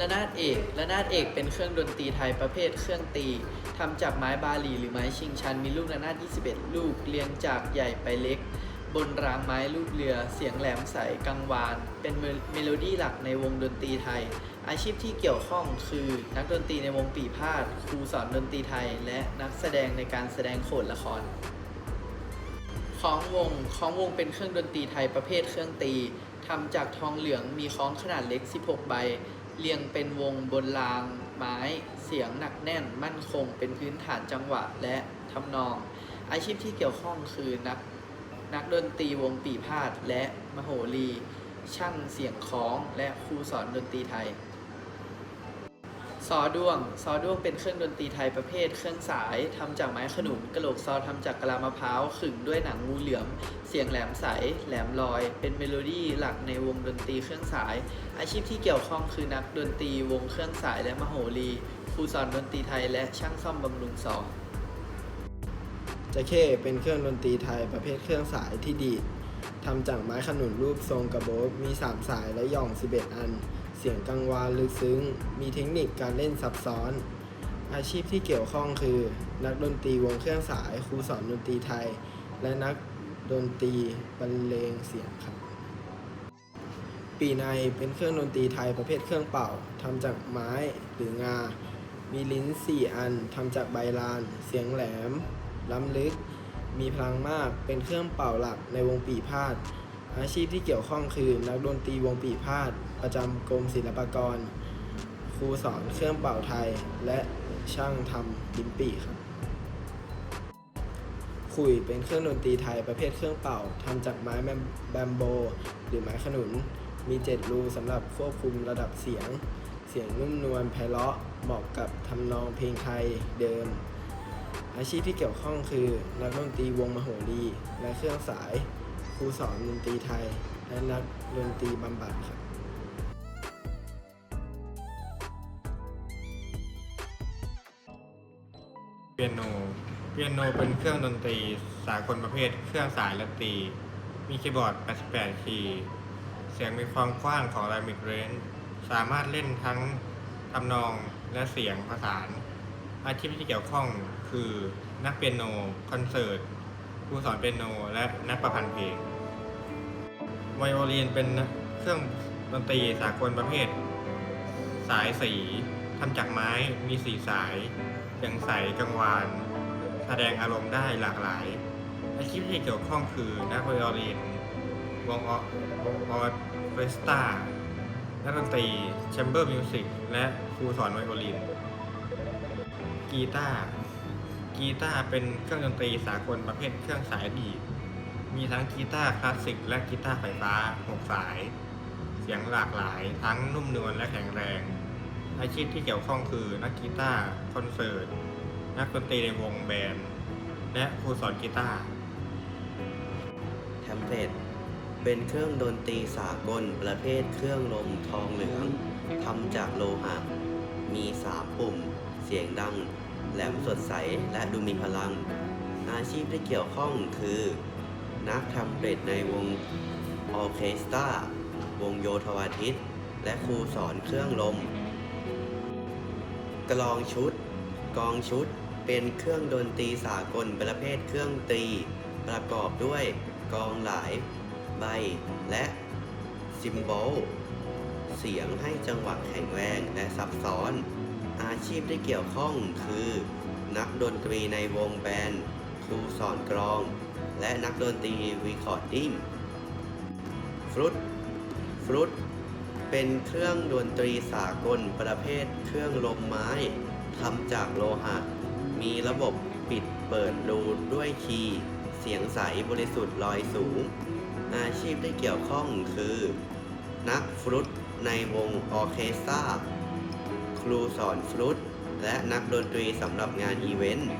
ระนาดเอกระนาดเอกเป็นเครื่องดนตรีไทยประเภทเครื่องตีทำจากไม้บาหลีหรือไม้ชิงชัน มีลูกระนาด 21 ลูกเรียงจากใหญ่ไปเล็ก บนรางไม้ลูกเรือ เสียงแหลมใสกังวาน เป็นเมเมโลดี้หลักในวงดนตรีไทย อาชีพที่เกี่ยวข้องคือนักดนตรีในวงปีพาดครูสอนดนตรีไทย และนักแสดงในการแสดงโขนละครคล้องวงคล้องวงเป็นเครื่องดนตรีไทยประเภทเครื่องตีทำจากทองเหลืองมีคล้องขนาดเล็ก 16 ใบ เรียงเป็นวงบนรางไม้ เสียงหนักแน่นมั่นคง เป็นพื้นฐานจังหวะและทำนอง อาชีพที่เกี่ยวข้องคือนักนักดนตรีวงปีพาดและมโหรี ช่างเสียงคล้องและครูสอนดนตรีไทย ซอด้วง ซอด้วงเป็นเครื่องดนตรีไทยประเภท เครื่องสายทำจากไม้ขนุนกระโหลกซอทำจากกะลามะพร้าวขึงด้วยหนังงูเหลือม เสียงแหลมใส แหลมลอย เป็นเมโลดี้หลักในวงดนตรีเครื่องสาย อาชีพที่เกี่ยวข้องคือนักดนตรีวงเครื่องสายและมโหรีครูสอนดนตรีไทยและช่างซ่อมบำรุงซอจะเข้เป็นเครื่องดนตรีไทยประเภทเครื่องสายที่ดีดทำจากไม้ขนุนรูปทรงกระโบอกมี 3 สายและหย่อง 11 อัน เสียงกังวานลึกซึ้ง มีเทคนิคการเล่นซับซ้อน อาชีพที่เกี่ยวข้องคือ นักดนตรีวงเครื่องสาย ครูสอนดนตรีไทย และนักดนตรีบรรเลงเสียงครับ ปีในเป็นเครื่องดนตรีไทยประเภทเครื่องเป่าทำจากไม้หรืองา มีลิ้น 4 อันทำจากใบลาน เสียงแหลม ล้ำลึก มีพลังมาก เป็นเครื่องเป่าหลักในวงปีพาดอาชีพที่เกี่ยวข้องคือนักดนตรีวงปีพาด ประจำกรมศิลปากร ครูสอนเครื่องเป่าไทย และช่างทำลิ้นปี่ครับขุยเป็นเครื่องดนตรีไทยประเภทเครื่องเป่าทำจากไม้แบมแบมโบ หรือไม้ขนุน มีเจ็ดรูสำหรับควบคุมระดับเสียง เสียงนุ่มนวลไพเราะเหมาะกับทำนองเพลงไทยเดิม อาชีพที่เกี่ยวข้องคือ นักดนตรีวงมโหรีและเครื่องสายครูสอนดนตรีไทย และนักดนตรีบำบัดครับ ปียโน เปียโนเป็นเครื่องดนตรี สากลประเภท เครื่องสายและตี มีคีย์บอร์ด 88 คีย์ เสียงมีความกว้างของ dynamic range สามารถเล่นทั้งทำนองและเสียงผสาน อาชีพที่เกี่ยวข้องคือนักเปียโน คอนเสิร์ตครูสอนเปียโน และนักประพันธ์เพลง ไวโอลินเป็นเครื่องดนตรีสากลประเภท สายสีทำจากไม้ มีสีสาย เสียงใสกังวาน แสดงอารมณ์ได้หลากหลายอาชีพที่เกี่ยวข้องคือนักไวโอลินวงออวงออเคสตรานักดนตรีแชมเบอร์มิวสิกและครูสอนไวโอลิน กีตาร์กีตาร์เป็นเครื่องดนตรีสากลประเภทเครื่องสายดีดมีทั้งกีตาร์คลาสสิกและกีตาร์ไฟฟ้า 6 สาย เสียงหลากหลาย ทั้งนุ่มนวลและแข็งแรง อาชีพที่เกี่ยวข้องคือนักกีตาร์คอนเสิร์ต นักดนตรีในวงแบนด์ และครูสอนกีตาร์แทมเพลตเป็นเครื่องดนตรีสากลประเภทเครื่องลมทองเหลืองทำจากโลหะ มีสามปุ่ม เสียงดัง แหลมสดใส และดูมีพลัง อาชีพที่เกี่ยวข้องคือ นักทำเพลตในวงออเคสตราวงโยธวาทิต และครูสอนเครื่องลม กลองชุด กองชุด เป็นเครื่องดนตรีสากลประเภทเครื่องตีประกอบด้วยกองหลาย ใบ และซิมโบล เสียงให้จังหวะแข็งแรงและซับซ้อน อาชีพที่เกี่ยวข้องคือ นักดนตรีในวงแบนด์ครูสอนกลอง และนักดนตรีรีคอร์ดดิ้งฟรุตฟรุต เป็นเครื่องดนตรีสากลประเภทเครื่องลมไม้ทำจากโลหะ มีระบบปิดเปิดรูด้วยคีย์ เสียงใสบริสุทธิ์ลอยสูง อาชีพที่เกี่ยวข้องคือ นักฟรุตในวงออเคสตราครูสอนฟรุตและนักดนตรีสำหรับงานอีเวนต์